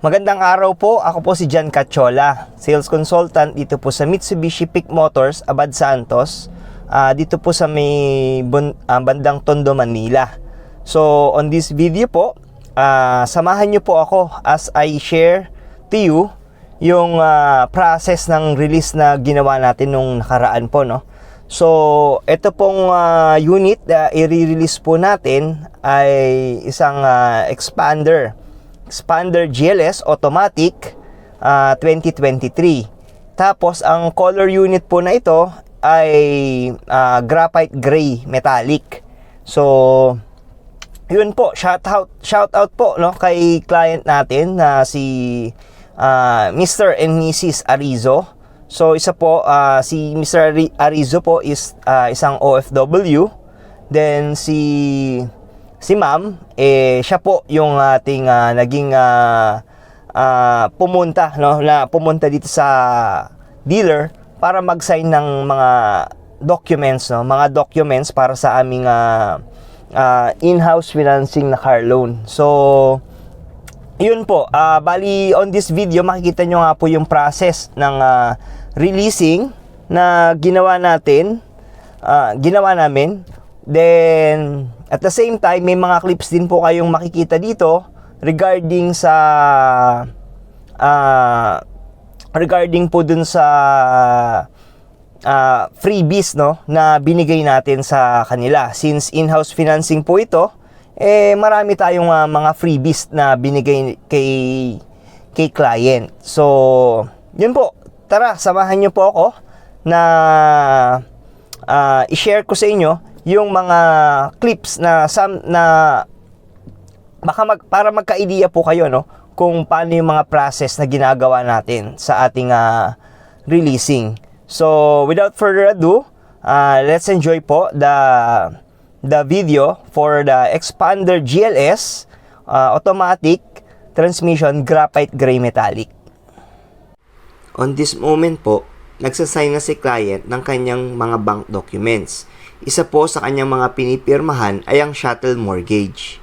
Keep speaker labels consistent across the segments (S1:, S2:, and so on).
S1: Magandang araw po. Ako po si Jan Cachola, sales consultant dito po sa Mitsubishi Pick Motors, Abad Santos. Ah, dito po sa may bun- ah, bandang Tondo, Manila. So, on this video po, ah, samahan niyo po ako as I share to you yung ah, process ng release na ginawa natin nung nakaraan po, no? So, ito pong ah, unit na i-release po natin ay isang ah, expander. Expander GLS Automatic ah, 2023. Tapos, ang color unit po na ito ay ah, graphite gray metallic. So, yun po, shout out, shout out po no, kay client natin na si ah, Mr. and Mrs. Arizo. So, isa po, ah, si Mr. Ari- Arizo po is ah, isang OFW. Then, si si ma'am, eh, siya po yung ating ah, naging ah, ah, pumunta, no, na pumunta dito sa dealer para mag-sign ng mga documents, no, mga documents para sa aming ah, ah, in-house financing na car loan. So, yun po, ah, bali on this video makikita nyo nga po yung process ng ah, releasing na ginawa natin, ah, ginawa namin. Then, at the same time, may mga clips din po kayong makikita dito regarding sa ah, regarding po dun sa ah, freebies no na binigay natin sa kanila. Since in-house financing po ito eh marami tayong ah, mga freebies na binigay kay kay client. So yun po. Tara samahan niyo po ako na ah, i-share ko sa inyo yung mga clips na sam na baka mag, para magka-idea po kayo no kung paano yung mga process na ginagawa natin sa ating ah, releasing. So, without further ado, ah, let's enjoy po the the video for the Expander GLS ah, automatic transmission graphite gray metallic. On this moment po, nagsasign na si client ng kanyang mga bank documents. Isa po sa kanyang mga pinipirmahan ay ang shuttle mortgage.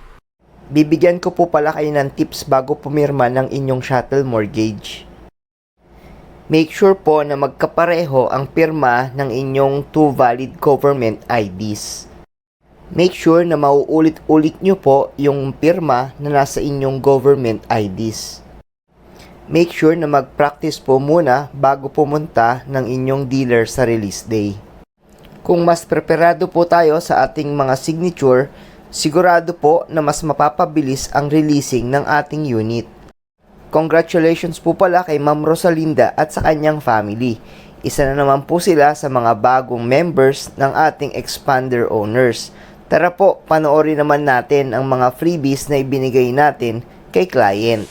S1: Bibigyan ko po pala kayo ng tips bago pumirma ng inyong shuttle mortgage. Make sure po na magkapareho ang pirma ng inyong two valid government IDs. Make sure na mauulit-ulit nyo po yung pirma na nasa inyong government IDs. Make sure na mag-practice po muna bago pumunta ng inyong dealer sa release day. Kung mas preparado po tayo sa ating mga signature, sigurado po na mas mapapabilis ang releasing ng ating unit. Congratulations po pala kay Ma'am Rosalinda at sa kanyang family. Isa na naman po sila sa mga bagong members ng ating Expander owners. Tara po, panoorin naman natin ang mga freebies na ibinigay natin kay client.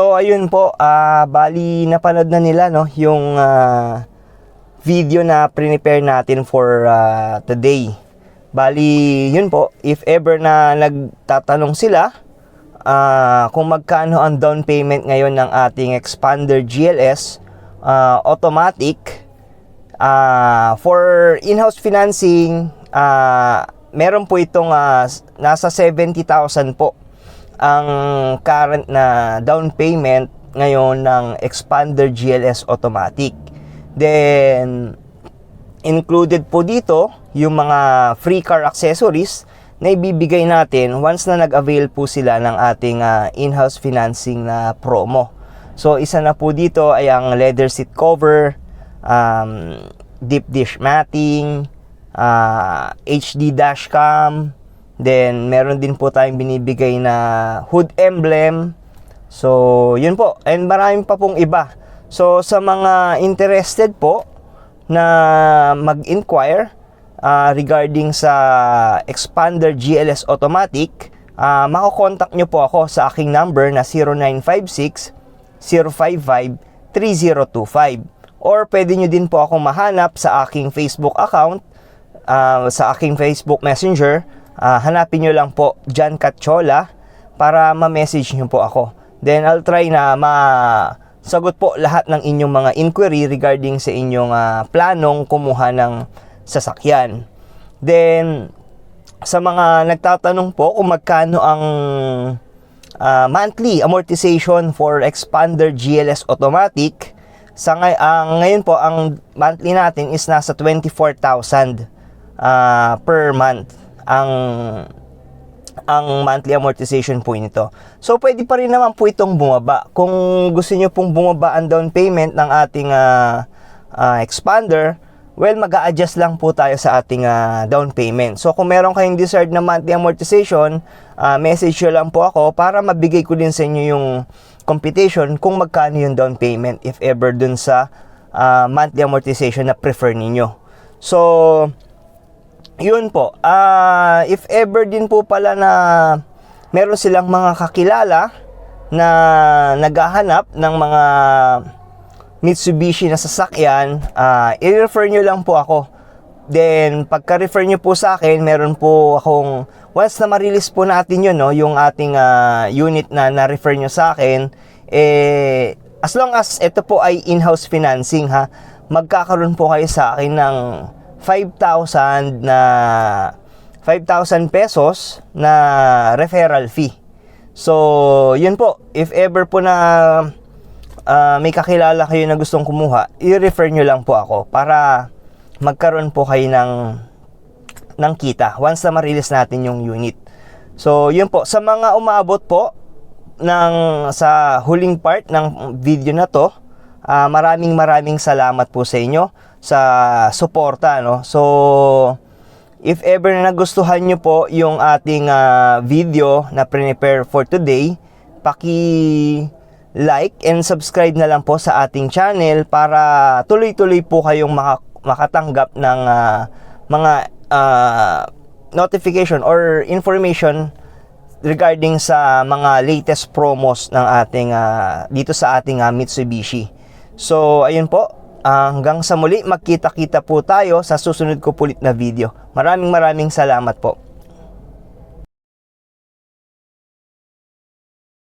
S1: So ayun po, ah bali napanood na nila no yung ah, video na prepare natin for ah, today. Bali yun po, if ever na nagtatanong sila ah, kung magkano ang down payment ngayon ng ating Expander GLS ah, automatic ah, for in-house financing ah, meron po itong ah, nasa 70,000 po ang current na down payment ngayon ng Expander GLS Automatic. Then, included po dito yung mga free car accessories na ibibigay natin once na nag-avail po sila ng ating ah, in-house financing na promo. So, isa na po dito ay ang leather seat cover, um, deep dish matting, ah, HD dashcam, then meron din po tayong binibigay na hood emblem. So, yun po. And maraming pa pong iba. So, sa mga interested po na mag-inquire ah, regarding sa Expander GLS Automatic, uh, makakontakt nyo po ako sa aking number na 0956 055 3025 or pwede nyo din po akong mahanap sa aking Facebook account ah, sa aking Facebook Messenger ah, hanapin nyo lang po John Cachola para ma-message nyo po ako then I'll try na ma sagot po lahat ng inyong mga inquiry regarding sa inyong ah, planong kumuha ng sasakyan then sa mga nagtatanong po kung magkano ang ah, monthly amortization for Expander GLS Automatic. Sa ngay ang ngayon po ang monthly natin is nasa 24,000 ah, per month ang ang monthly amortization po nito. So pwede pa rin naman po itong bumaba. Kung gusto niyo pong bumaba ang down payment ng ating ah, ah, expander, well mag adjust lang po tayo sa ating ah, down payment. So kung meron kayong desired na monthly amortization, ah, message nyo lang po ako para mabigay ko din sa inyo yung computation kung magkano yung down payment if ever dun sa ah, monthly amortization na prefer ninyo. So, yun po. Ah, if ever din po pala na meron silang mga kakilala na naghahanap ng mga Mitsubishi na sasakyan, ah, i-refer nyo lang po ako. Then, pagka-refer nyo po sa akin, meron po akong, once na ma-release po natin yun, no, yung ating ah, unit na na-refer nyo sa akin, eh, as long as ito po ay in-house financing, ha, magkakaroon po kayo sa akin ng 5,000 na 5,000 pesos na referral fee. So, yun po. If ever po na ah, may kakilala kayo na gustong kumuha, i-refer nyo lang po ako para magkaroon po kayo ng ng kita once na ma-release natin yung unit. So, yun po. Sa mga umabot po ng sa huling part ng video na to, ah, maraming maraming salamat po sa inyo sa suporta, no? So, if ever na nagustuhan nyo po yung ating ah, video na prepare for today, paki like and subscribe na lang po sa ating channel para tuloy-tuloy po kayong maka- makatanggap ng ah, mga ah, notification or information regarding sa mga latest promos ng ating ah, dito sa ating ah, Mitsubishi. So, ayun po. Ah, hanggang sa muli, magkita-kita po tayo sa susunod ko pulit na video. Maraming maraming salamat po.